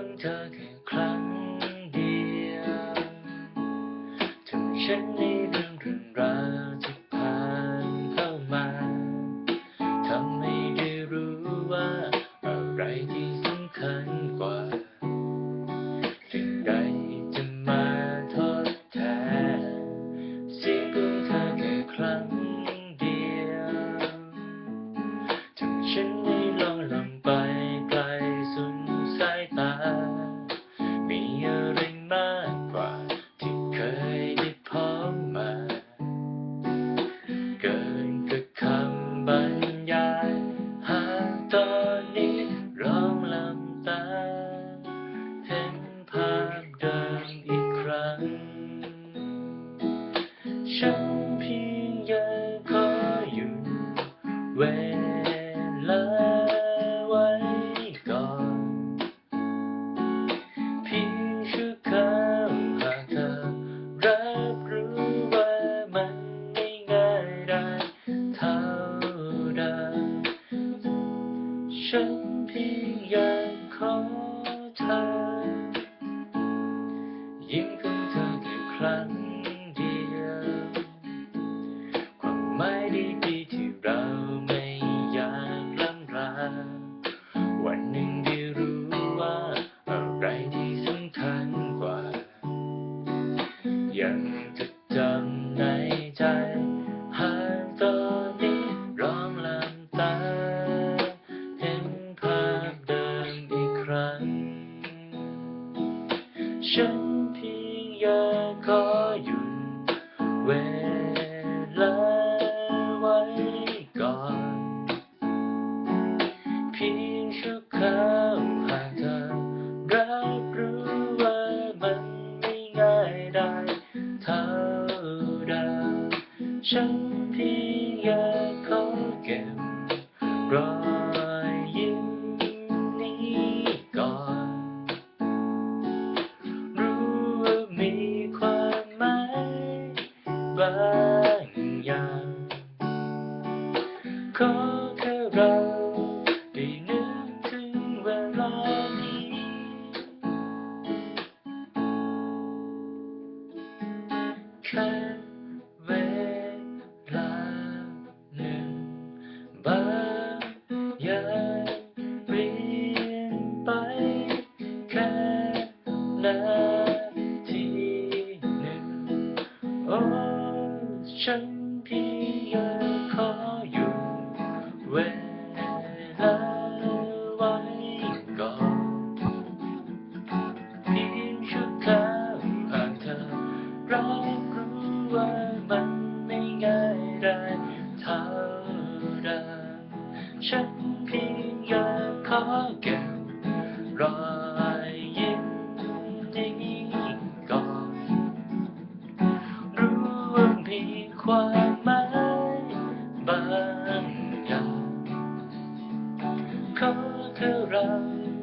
องเธอแค่ครั้งเดียวถึงฉันในเรื่องเรื่องราวที่ผ่านเข้ามาทำให้ ตอนนี้ร้องลำตา เห็นภาพเดิมอีกครั้งฉัน your call. ฉันเพียงอยากขอหยุดเวล ขอแค่เราได้นึกถึงเวลานี้ แค่เวลาหนึ่งบางอย่างเปลี่ยนไป แค่นาทีหนึ่งโอ้ฉันเพียงอยากขออยู่ ธอไว้ก่อนเพียงชั่วคราวอาจเธอรับรู้ว่ามันไม่ง่ายไดเท่าเดฉันเพียงอยากขอเก็รอยยิ้มนี้ก่อนรู้ว่ามีความ around.